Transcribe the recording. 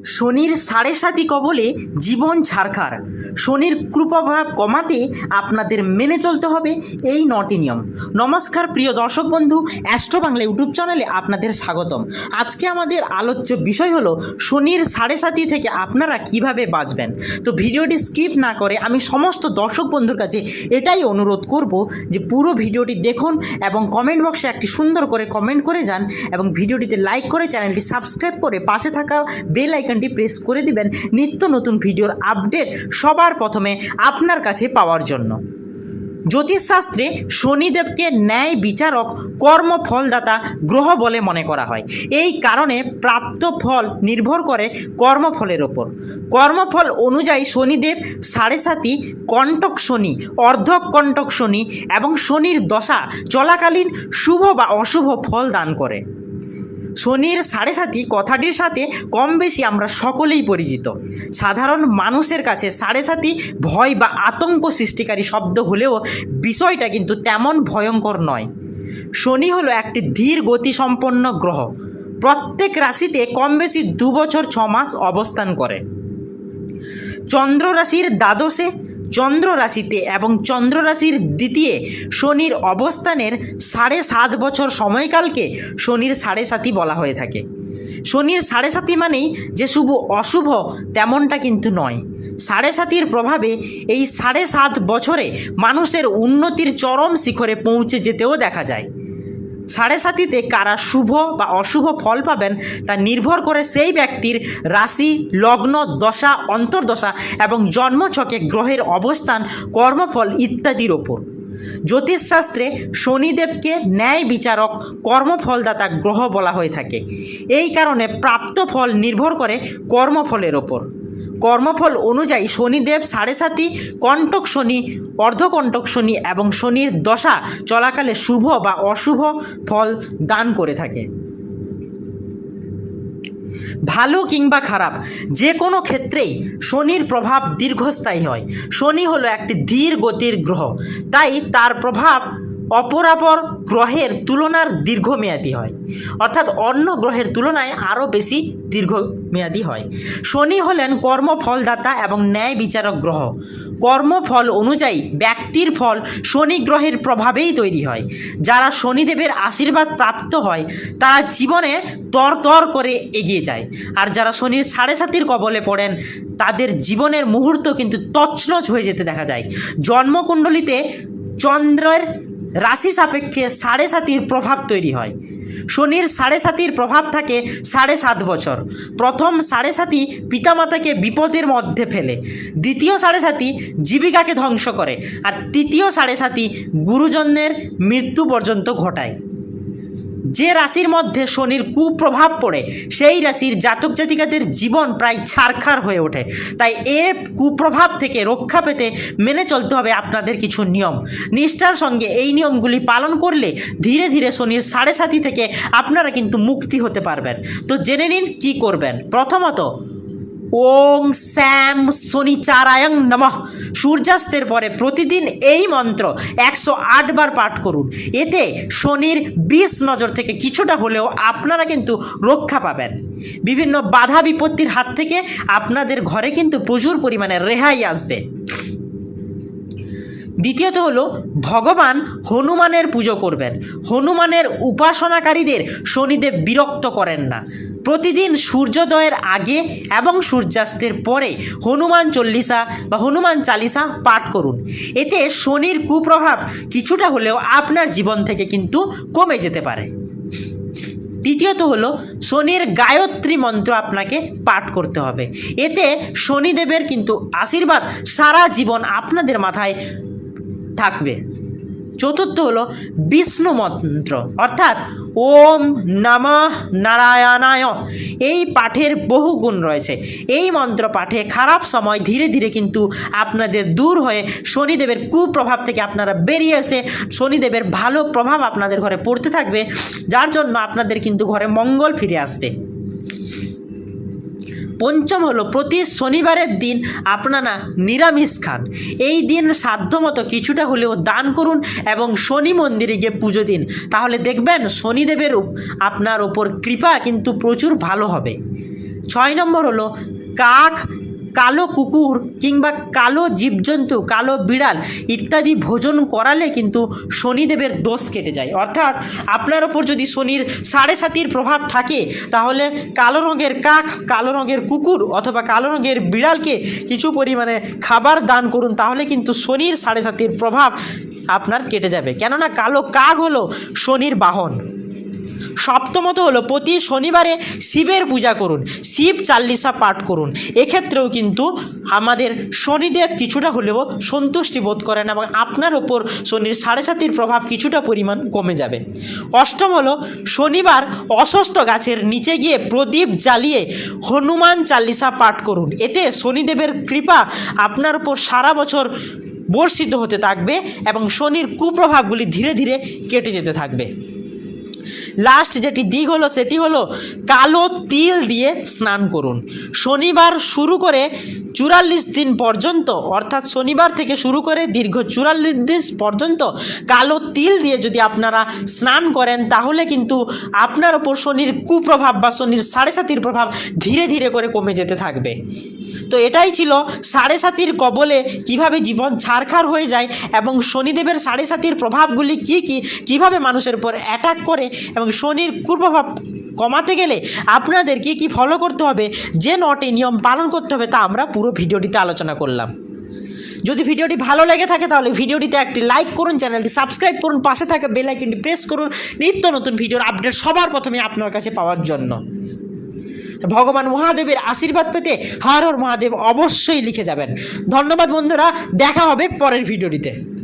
শনির সাড়ে সাতি কবলে জীবন ছারখার। শনির কুপ্রভাব কমাতে আপনাদের মেনে চলতে হবে এই নটি নিয়ম। নমস্কার প্রিয় দর্শক বন্ধু, অ্যাস্ট্রো বাংলা ইউটিউব চ্যানেলে আপনাদের স্বাগতম। আজকে আমাদের আলোচ্য বিষয় হলো শনির সাড়ে সাতি থেকে আপনারা কীভাবে বাঁচবেন। তো ভিডিওটি স্কিপ না করে আমি সমস্ত দর্শক বন্ধুর কাছে এটাই অনুরোধ করব যে পুরো ভিডিওটি দেখুন এবং কমেন্ট বক্সে একটি সুন্দর করে কমেন্ট করে যান এবং ভিডিওটিতে লাইক করে চ্যানেলটি সাবস্ক্রাইব করে পাশে থাকা বেল আইকনটি প্রেস করে দিবেন। নিত্য নতুন ভিডিওর আপডেট সবার প্রথমে আপনার কাছে পাওয়ার জন্য। জ্যোতিষশাস্ত্রে শনিদেবকে ন্যায় বিচারক, কর্মফলদাতা, গ্রহ বলে মনে করা হয়। এই কারণে প্রাপ্ত ফল নির্ভর করে কর্মফলের ওপর। কর্মফল অনুযায়ী শনিদেব সাড়ে সাতি কণ্টক শনি, অর্ধক কণ্টক শনি এবং শনির দশা চলাকালীন শুভ বা অশুভ ফল দান করে। শনির সাড়ে সাতি কথাটির সাথে কম বেশি আমরা সকলেই পরিচিত। সাধারণ মানুষের কাছে সাড়ে সাতি ভয় বা আতঙ্ক সৃষ্টিকারী শব্দ হলেও বিষয়টা কিন্তু তেমন ভয়ঙ্কর নয়। শনি হলো একটি ধীর গতিসম্পন্ন গ্রহ। প্রত্যেক রাশিতে কম বেশি দু বছর ছ মাস অবস্থান করে। চন্দ্র রাশির দ্বাদশে চন্দ্র রাশিতে এবং চন্দ্র রাশির দ্বিতীয় শনির অবস্থানের সাড়ে সাত বছর সময়কালকে শনির সাড়ে সাতি বলা হয়ে থাকে। শনির সাড়ে সাতি মানেই যে শুভ অশুভ তেমনটা কিন্তু নয়। সাড়ে সাতির প্রভাবে এই সাড়ে সাত বছরে মানুষের উন্নতির চরম শিখরে পৌঁছে যেতেও দেখা যায়। সাড়ে সাতিতে কারা শুভ বা অশুভ ফল পাবেন তা নির্ভর করে সেই ব্যক্তির রাশি, লগ্ন, দশা, অন্তর্দশা এবং জন্মছকে গ্রহের অবস্থান, কর্মফল ইত্যাদির ওপর। জ্যোতিষশাস্ত্রে শনিদেবকে ন্যায় বিচারক কর্মফলদাতা গ্রহ বলা হয়ে থাকে। এই কারণে প্রাপ্ত ফল নির্ভর করে কর্মফলের ওপর। কর্মফল অনুযায়ী শনিদেব সাড়ে সাতি কণ্টক শনি অর্ধকণ্টক শনি এবং শনির দশা চলাকালে শুভ বা অশুভ ফল দান করে থাকে। ভালো কিংবা খারাপ, যে কোনো ক্ষেত্রেই শনির প্রভাব দীর্ঘস্থায়ী হয়। শনি হলো একটি ধীর গতির গ্রহ, তাই তার প্রভাব অপরাপর গ্রহের তুলনার দীর্ঘমেয়াদী হয়। অর্থাৎ অন্য গ্রহের তুলনায় আরও বেশি দীর্ঘমেয়াদী হয়। শনি হলেন কর্মফলদাতা এবং ন্যায় বিচারক গ্রহ। কর্মফল অনুযায়ী ব্যক্তির ফল শনি গ্রহের প্রভাবেই তৈরি হয়। যারা শনিদেবের আশীর্বাদ প্রাপ্ত হয়, তারা জীবনে তর তর করে এগিয়ে যায়। আর যারা শনির সাড়ে সাতির কবলে পড়েন, তাদের জীবনের মুহূর্ত কিন্তু তছনছ হয়ে যেতে দেখা যায়। জন্মকুণ্ডলিতে চন্দ্রের রাশি সাপেক্ষে সাড়ে সাতির প্রভাব তৈরি হয়। শনির সাড়ে সাতির প্রভাব থাকে সাড়ে সাত বছর। প্রথম সাড়ে সাতি পিতামাতাকে বিপদের মধ্যে ফেলে। দ্বিতীয় সাড়ে সাতি জীবিকাকে ধ্বংস করে। আর তৃতীয় সাড়ে সাতি গুরুজনের মৃত্যু পর্যন্ত ঘটায়। যে রাশির মধ্যে শনির কুপ্রভাব পড়ে, সেই রাশির জাতক জাতিকাদের জীবন প্রায় ছারখার হয়ে ওঠে। তাই এ কুপ্রভাব থেকে রক্ষা পেতে মেনে চলতে হবে আপনাদের কিছু নিয়ম। নিষ্ঠার সঙ্গে এই নিয়মগুলি পালন করলে ধীরে ধীরে শনির সাড়ে সাতি থেকে আপনারা কিন্তু মুক্তি হতে পারবেন। তো জেনে নিন কি করবেন। প্রথমত ওং শ্যাম শনিচারায়ং নমঃ। সূর্যাস্তের পরে প্রতিদিন এই মন্ত্র একশো আট বার পাঠ করুন। এতে শনির বিষ নজর থেকে কিছুটা হলেও আপনারা কিন্তু রক্ষা পাবেন। বিভিন্ন বাধা বিপত্তির হাত থেকে আপনাদের ঘরে কিন্তু প্রচুর পরিমাণে রেহাই আসবে। দ্বিতীয়ত হলো, ভগবান হনুমানের পুজো করবেন। হনুমানের উপাসনাকারীদের শনিদেব বিরক্ত করেন না। প্রতিদিন সূর্যোদয়ের আগে এবং সূর্যাস্তের পরে হনুমান চল্লিশা বা হনুমান চালিসা পাঠ করুন। এতে শনির কুপ্রভাব কিছুটা হলেও আপনার জীবন থেকে কিন্তু কমে যেতে পারে। তৃতীয়ত হলো, শনির গায়ত্রী মন্ত্র আপনাকে পাঠ করতে হবে। এতে শনিদেবের কিন্তু আশীর্বাদ সারা জীবন আপনাদের মাথায় থাকবে। চতুর্থ হলো বিষ্ণু মন্ত্র, অর্থাৎ ওম নমঃ নারায়ণায়। এই পাঠের বহু গুণ রয়েছে। এই মন্ত্র পাঠে খারাপ সময় ধীরে ধীরে কিন্তু আপনাদের দূর হয়ে শনিদেবের কুপ্রভাব থেকে আপনারা বেরিয়ে এসে শনিদেবের ভালো প্রভাব আপনাদের ঘরে পড়তে থাকবে, যার জন্য আপনাদের কিন্তু ঘরে মঙ্গল ফিরে আসবে। পঞ্চম হলো, প্রতি শনিবারের দিন আপনারা নিরামিষ খান। এই দিন সাধ্যমতো কিছুটা হলেও দান করুন এবং শনি মন্দিরে গিয়ে পুজো দিন। তাহলে দেখবেন শনিদেবের আপনার ওপর কৃপা কিন্তু প্রচুর ভালো হবে। ছয় নম্বর হলো, কাক কালো কুকুর কিংবা কালো জীবজন্তু, কালো বিড়াল ইত্যাদি ভোজন করালে কিন্তু শনিদেবের দোষ কেটে যায়। অর্থাৎ আপনার ওপর যদি শনির সাড়ে সাতির প্রভাব থাকে, তাহলে কালো রঙের কাক, কালো রঙের কুকুর অথবা কালো রঙের বিড়ালকে কিছু পরিমাণে খাবার দান করুন, তাহলে কিন্তু শনির সাড়ে সাতির প্রভাব আপনার কেটে যাবে। কেননা কালো কাক হলো শনির বাহন। সপ্তমত হলো প্রতি শনিবারে শিবের পূজা করুন। শিব চাল্লিশা পাঠ করুন। এক্ষেত্রেও কিন্তু আমাদের শনিদেব কিছুটা হলেও সন্তুষ্টি বোধ করেন এবং আপনার ওপর শনির সাড়ে সাতির প্রভাব কিছুটা পরিমাণ কমে যাবে। অষ্টম হলো শনিবার অসুস্থ গাছের নিচে গিয়ে প্রদীপ জ্বালিয়ে হনুমান চাল্লিশা পাঠ করুন। এতে শনিদেবের কৃপা আপনার ওপর সারা বছর বর্ষিত হতে থাকবে এবং শনির কুপ্রভাবগুলি ধীরে ধীরে কেটে যেতে থাকবে। লাস্ট যেটি দিক হলো, সেটি হলো কালো তিল দিয়ে স্নান করুন। শনিবার শুরু করে চুরাল্লিশ দিন পর্যন্ত, অর্থাৎ শনিবার থেকে শুরু করে দীর্ঘ চুরাল্লিশ দিন পর্যন্ত কালো তিল দিয়ে যদি আপনারা স্নান করেন, তাহলে কিন্তু আপনার ওপর শনির কুপ্রভাব বা শনির সাড়ে সাতির প্রভাব ধীরে ধীরে করে কমে যেতে থাকবে। তো এটাই ছিল সাড়ে সাতির কবলে কীভাবে জীবন ছারখার হয়ে যায় এবং শনিদেবের সাড়ে সাতির প্রভাবগুলি কি কি, কীভাবে মানুষের উপর অ্যাটাক করে এবং শনির কুপ্রভাব কমাতে গেলে আপনাদের কি ফলো করতে হবে? যে নটি নিয়ম পালন করতে হবে তা আমরা পুরো ভিডিওটিতে আলোচনা করলাম। যদি ভিডিওটি ভালো লেগে থাকে তাহলে ভিডিওটিতে একটি লাইক করুন, চ্যানেলটি সাবস্ক্রাইব করুন, পাশে থাকা বেল আইকনটি প্রেস করুন। নিত্য নতুন ভিডিওর আপডেট সবার প্রথমে আপনার কাছে পাওয়ার জন্য। ভগবান মহাদেবের আশীর্বাদ পেতে হর হর মহাদেব অবশ্যই লিখে যাবেন। ধন্যবাদ বন্ধুরা, দেখা হবে পরের ভিডিওটিতে।